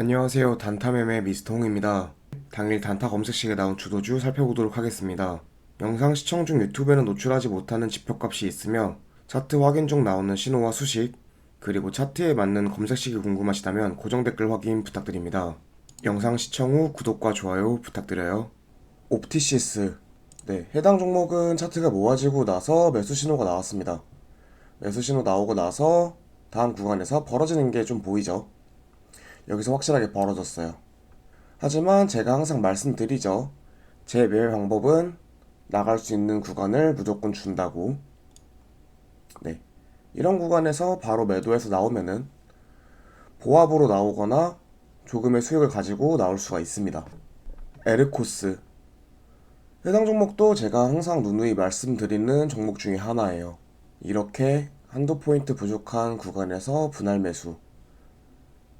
안녕하세요. 단타매매 미스터 홍입니다. 당일 단타 검색식에 나온 주도주 살펴보도록 하겠습니다. 영상 시청 중 유튜브에는 노출하지 못하는 지표값이 있으며 차트 확인 중 나오는 신호와 수식, 그리고 차트에 맞는 검색식이 궁금하시다면 고정 댓글 확인 부탁드립니다. 영상 시청 후 구독과 좋아요 부탁드려요. 옵티시스. 네, 해당 종목은 차트가 모아지고 나서 매수 신호가 나왔습니다. 매수 신호 나오고 나서 다음 구간에서 벌어지는 게 좀 보이죠. 여기서 확실하게 벌어졌어요. 하지만 제가 항상 말씀드리죠. 제 매매 방법은 나갈 수 있는 구간을 무조건 준다고. 네. 이런 구간에서 바로 매도해서 나오면은 보합으로 나오거나 조금의 수익을 가지고 나올 수가 있습니다. 에르코스. 해당 종목도 제가 항상 누누이 말씀드리는 종목 중에 하나예요. 이렇게 한두 포인트 부족한 구간에서 분할 매수,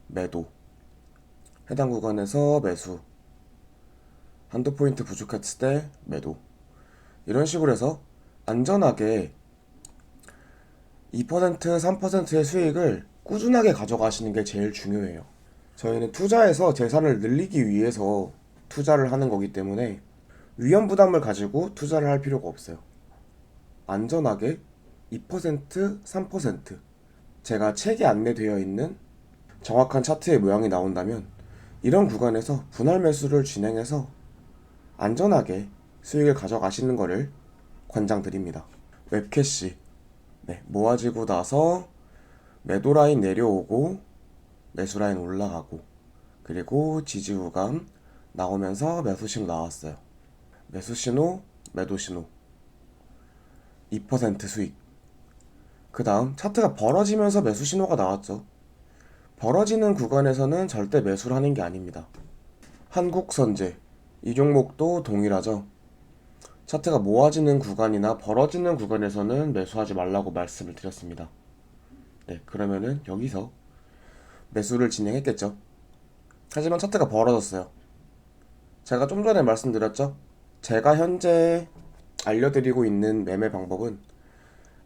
매도. 해당 구간에서 매수. 한두 포인트 부족했을 때 매도. 이런 식으로 해서 안전하게 2%, 3%의 수익을 꾸준하게 가져가시는 게 제일 중요해요. 저희는 투자해서 재산을 늘리기 위해서 투자를 하는 거기 때문에 위험 부담을 가지고 투자를 할 필요가 없어요. 안전하게 2%, 3% 제가 책에 안내되어 있는 정확한 차트의 모양이 나온다면 이런 구간에서 분할 매수를 진행해서 안전하게 수익을 가져가시는 것을 권장드립니다. 웹캐시 네, 모아지고 나서 매도 라인 내려오고 매수 라인 올라가고 그리고 지지 구간 나오면서 매수 신호 나왔어요. 매수 신호, 매도 신호 2% 수익. 그 다음 차트가 벌어지면서 매수 신호가 나왔죠. 벌어지는 구간에서는 절대 매수를 하는 게 아닙니다. 한국선제 이 종목도 동일하죠. 차트가 모아지는 구간이나 벌어지는 구간에서는 매수하지 말라고 말씀을 드렸습니다. 네, 그러면은 여기서 매수를 진행했겠죠. 하지만 차트가 벌어졌어요. 제가 좀 전에 말씀드렸죠. 제가 현재 알려드리고 있는 매매 방법은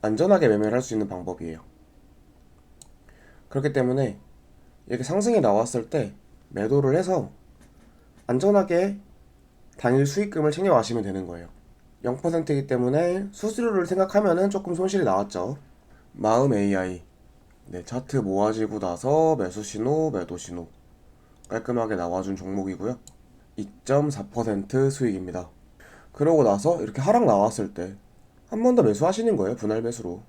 안전하게 매매를 할 수 있는 방법이에요. 그렇기 때문에 이렇게 상승이 나왔을 때 매도를 해서 안전하게 당일 수익금을 챙겨 가시면 되는 거예요. 0%이기 때문에 수수료를 생각하면은 조금 손실이 나왔죠. 마음 AI. 네, 차트 모아지고 나서 매수 신호, 매도 신호. 깔끔하게 나와준 종목이고요. 2.4% 수익입니다. 그러고 나서 이렇게 하락 나왔을 때 한 번 더 매수하시는 거예요. 분할 매수로.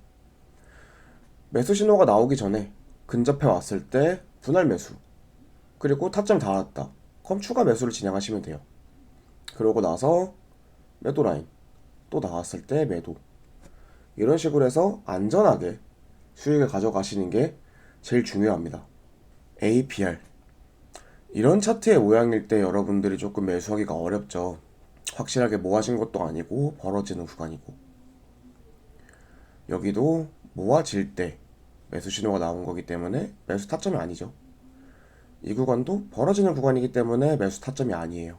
매수 신호가 나오기 전에 근접해 왔을 때 분할 매수. 그리고 타점 닿았다. 그럼 추가 매수를 진행하시면 돼요. 그러고 나서 매도 라인 또 나왔을 때 매도. 이런 식으로 해서 안전하게 수익을 가져가시는 게 제일 중요합니다. APR. 이런 차트의 모양일 때 여러분들이 조금 매수하기가 어렵죠. 확실하게 모아진 것도 아니고 벌어지는 구간이고. 여기도 모아질 때 매수 신호가 나온 거기 때문에 매수 타점이 아니죠. 이 구간도 벌어지는 구간이기 때문에 매수 타점이 아니에요.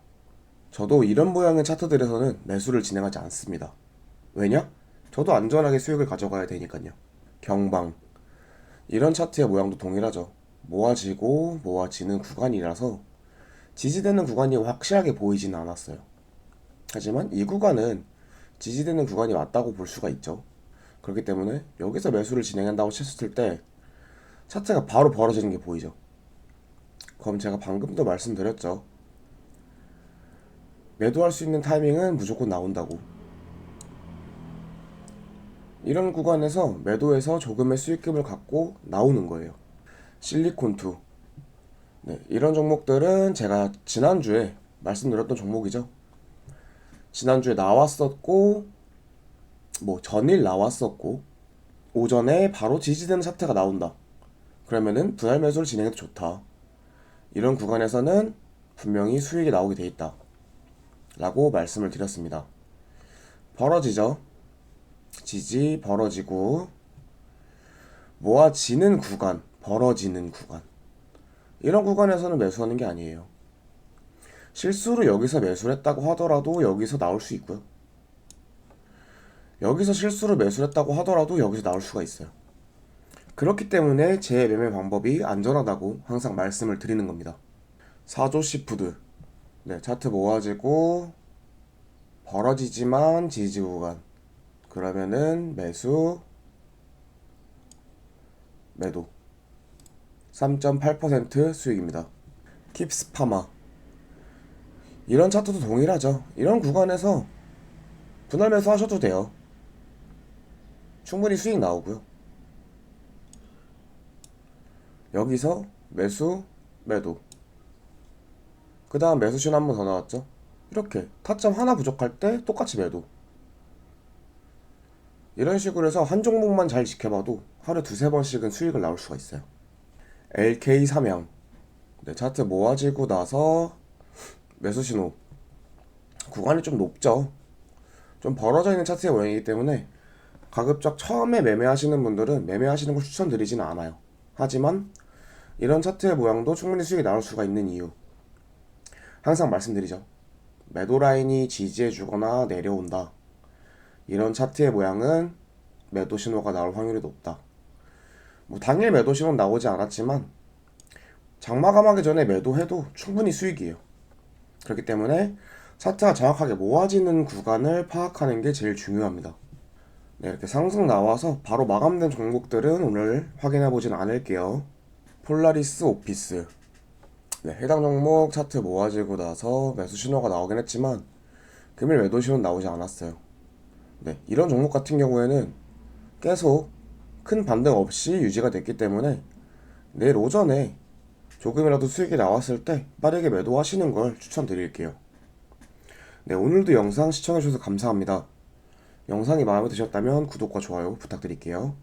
저도 이런 모양의 차트들에서는 매수를 진행하지 않습니다. 왜냐? 저도 안전하게 수익을 가져가야 되니까요. 경방. 이런 차트의 모양도 동일하죠. 모아지고 모아지는 구간이라서 지지되는 구간이 확실하게 보이지는 않았어요. 하지만 이 구간은 지지되는 구간이 맞다고 볼 수가 있죠. 그렇기 때문에 여기서 매수를 진행한다고 쳤을 때 차트가 바로 벌어지는 게 보이죠. 그럼 제가 방금도 말씀드렸죠. 매도할 수 있는 타이밍은 무조건 나온다고. 이런 구간에서 매도해서 조금의 수익금을 갖고 나오는 거예요. 실리콘2. 네, 이런 종목들은 제가 지난주에 말씀드렸던 종목이죠. 지난주에 나왔었고, 뭐 전일 나왔었고, 오전에 바로 지지되는 차트가 나온다. 그러면은 분할 매수를 진행해도 좋다. 이런 구간에서는 분명히 수익이 나오게 돼 있다. 라고 말씀을 드렸습니다. 벌어지죠. 지지 벌어지고 모아지는 구간, 벌어지는 구간. 이런 구간에서는 매수하는 게 아니에요. 실수로 여기서 매수를 했다고 하더라도 여기서 나올 수 있고요. 여기서 실수로 매수를 했다고 하더라도 여기서 나올 수가 있어요. 그렇기 때문에 제 매매 방법이 안전하다고 항상 말씀을 드리는 겁니다. 사조시푸드. 네, 차트 모아지고 벌어지지만 지지 구간. 그러면은 매수, 매도. 3.8% 수익입니다. 킵스파마. 이런 차트도 동일하죠. 이런 구간에서 분할 매수 하셔도 돼요. 충분히 수익 나오고요. 여기서 매수, 매도. 그 다음 매수 신 한 번 더 나왔죠. 이렇게 타점 하나 부족할 때 똑같이 매도. 이런 식으로 해서 한 종목만 잘 지켜봐도 하루 두세 번씩은 수익을 나올 수가 있어요. LK 삼양. 네, 차트 모아지고 나서 매수 신호. 구간이 좀 높죠. 좀 벌어져 있는 차트의 모양이기 때문에 가급적 처음에 매매하시는 분들은 매매하시는 걸 추천드리지는 않아요. 하지만 이런 차트의 모양도 충분히 수익이 나올 수가 있는 이유. 항상 말씀드리죠. 매도 라인이 지지해주거나 내려온다. 이런 차트의 모양은 매도 신호가 나올 확률이 높다. 뭐 당일 매도 신호는 나오지 않았지만 장마 감하기 전에 매도해도 충분히 수익이에요. 그렇기 때문에 차트가 정확하게 모아지는 구간을 파악하는 게 제일 중요합니다. 네, 이렇게 상승 나와서 바로 마감된 종목들은 오늘 확인해 보진 않을게요. 폴라리스 오피스. 네, 해당 종목 차트 모아지고 나서 매수 신호가 나오긴 했지만 금일 매도 신호 나오지 않았어요. 네, 이런 종목 같은 경우에는 계속 큰 반등 없이 유지가 됐기 때문에 내일 오전에 조금이라도 수익이 나왔을 때 빠르게 매도하시는 걸 추천드릴게요. 네, 오늘도 영상 시청해주셔서 감사합니다. 영상이 마음에 드셨다면 구독과 좋아요 부탁드릴게요.